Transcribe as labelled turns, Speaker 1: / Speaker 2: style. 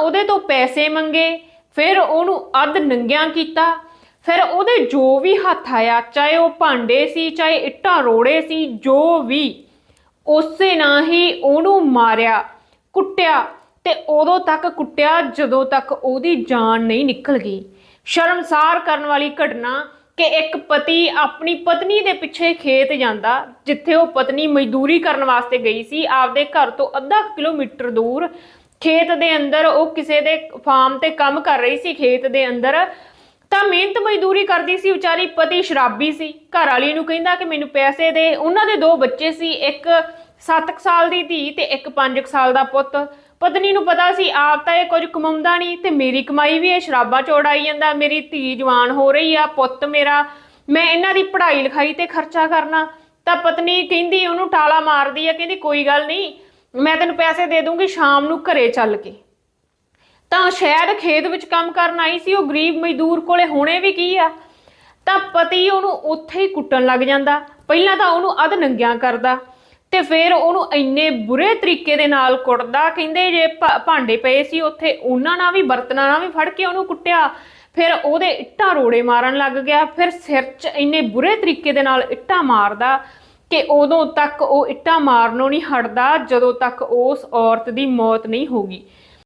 Speaker 1: ਉਹਦੇ ਤੋਂ ਪੈਸੇ ਮੰਗੇ, ਫਿਰ ਉਹਨੂੰ ਅੱਧ ਨੰਗਿਆਂ ਕੀਤਾ। ਫਿਰ ਉਹਦੇ ਜੋ ਵੀ ਹੱਥ ਆਇਆ, ਚਾਹੇ ਉਹ ਭਾਂਡੇ ਸੀ, ਚਾਹੇ ਇੱਟਾਂ ਰੋੜੇ ਸੀ, ਜੋ ਵੀ, ਉਸੇ ਨਾਲ ਹੀ ਉਹਨੂੰ ਮਾਰਿਆ, ਕੁੱਟਿਆ ਤੇ ਉਦੋਂ ਤੱਕ ਕੁੱਟਿਆ ਜਦੋਂ ਤੱਕ ਉਹਦੀ ਜਾਨ ਨਹੀਂ ਨਿਕਲ ਗਈ। ਸ਼ਰਮਸਾਰ ਕਰਨ ਵਾਲੀ ਘਟਨਾ ਕਿ ਇੱਕ ਪਤੀ ਆਪਣੀ ਪਤਨੀ ਦੇ ਪਿੱਛੇ ਖੇਤ ਜਾਂਦਾ, ਜਿੱਥੇ ਉਹ ਪਤਨੀ ਮਜ਼ਦੂਰੀ ਕਰਨ ਵਾਸਤੇ ਗਈ ਸੀ, ਆਪਦੇ ਘਰ ਤੋਂ ਅੱਧਾ ਕਿਲੋਮੀਟਰ ਦੂਰ ਖੇਤ ਦੇ ਅੰਦਰ ਉਹ ਕਿਸੇ ਦੇ ਫਾਰਮ ਤੇ ਕੰਮ ਕਰ ਰਹੀ ਸੀ, ਖੇਤ ਦੇ ਅੰਦਰ। ਤਾਂ ਮਿਹਨਤ ਮਜ਼ਦੂਰੀ ਕਰਦੀ ਸੀ, ਵਿਚਾਰੀ ਪਤੀ ਸ਼ਰਾਬੀ ਸੀ। ਘਰ ਵਾਲੀ ਨੂੰ ਕਹਿੰਦਾ ਕਿ ਮੈਨੂੰ ਪੈਸੇ ਦੇ। ਉਹਨਾਂ ਦੇ ਦੋ ਬੱਚੇ ਸੀ, ਇੱਕ 7 ਸਾਲ ਦੀ ਧੀ ਤੇ ਇੱਕ 5 ਸਾਲ ਦਾ ਪੁੱਤ। ਪਤਨੀ ਨੂੰ ਪਤਾ ਸੀ, ਆਪ ਤਾਂ ਇਹ ਕੁਝ ਕਮਾਉਂਦਾ ਨਹੀਂ ਤੇ ਮੇਰੀ ਕਮਾਈ ਵੀ ਇਹ ਸ਼ਰਾਬਾਂ ਚ ਉਡਾਈ ਜਾਂਦਾ। ਮੇਰੀ ਧੀ ਜਵਾਨ ਹੋ ਰਹੀ ਆ, ਪੁੱਤ ਮੇਰਾ। ਮੈਂ ਇਹਨਾਂ ਦੀ ਪੜ੍ਹਾਈ ਲਿਖਾਈ ਤੇ ਖਰਚਾ ਕਰਨਾ। ਤਾਂ ਪਤਨੀ ਕਹਿੰਦੀ, ਉਹਨੂੰ ਟਾਲਾ ਮਾਰਦੀ ਆ, ਕਹਿੰਦੀ ਕੋਈ ਗੱਲ ਨਹੀਂ। ਮੈਂ ਤੈਨੂੰ ਪੈਸੇ ਦੇ ਦੂੰਗੀ ਸ਼ਾਮ ਨੂੰ ਘਰੇ ਚੱਲ ਕੇ। ਤਾਂ ਸ਼ਾਇਦ ਖੇਤ ਵਿੱਚ ਕੰਮ ਕਰਨ ਆਈ ਸੀ, ਉਹ ਗਰੀਬ ਮਜ਼ਦੂਰ ਕੋਲੇ ਹੋਣੇ ਵੀ ਕੀ ਆ? ਤਾਂ ਪਤੀ ਉਹਨੂੰ ਉੱਥੇ ਹੀ ਕੁੱਟਣ ਲੱਗ ਜਾਂਦਾ। ਪਹਿਲਾਂ ਤਾਂ ਉਹਨੂੰ ਅਧ ਨੰਗਿਆਂ ਕਰਦਾ ਤੇ ਫਿਰ ਉਹਨੂੰ ਇੰਨੇ ਬੁਰੇ ਤਰੀਕੇ ਦੇ ਨਾਲ ਕੁੱਟਦਾ। ਕਹਿੰਦੇ ਜੇ ਭਾ- ਭਾਂਡੇ ਪਏ ਸੀ, ਉੱਥੇ ਉਹਨਾਂ ਨਾਲ ਵੀ, ਬਰਤਨਾਂ ਨਾਲ ਵੀ ਫੜ ਕੇ ਉਹਨੂੰ ਕੁੱਟਿਆ। ਫਿਰ ਉਹਦੇ ਇੱਟਾਂ ਰੋੜੇ ਮਾਰਨ ਲੱਗ ਗਿਆ। ਫਿਰ ਸਿਰ 'ਚ ਇੰਨੇ ਬੁਰੇ ਤਰੀਕੇ ਦੇ ਨਾਲ ਇੱਟਾਂ ਮਾਰਦਾ। ਕਿ ਉਦੋਂ ਤੱਕ ਉਹ ਇੱਟਾਂ ਮਾਰਨੋਂ ਨਹੀਂ ਹਟਦਾ, ਜਦੋਂ ਤੱਕ ਉਸ ਔਰਤ ਦੀ ਮੌਤ ਨਹੀਂ ਹੋਗੀ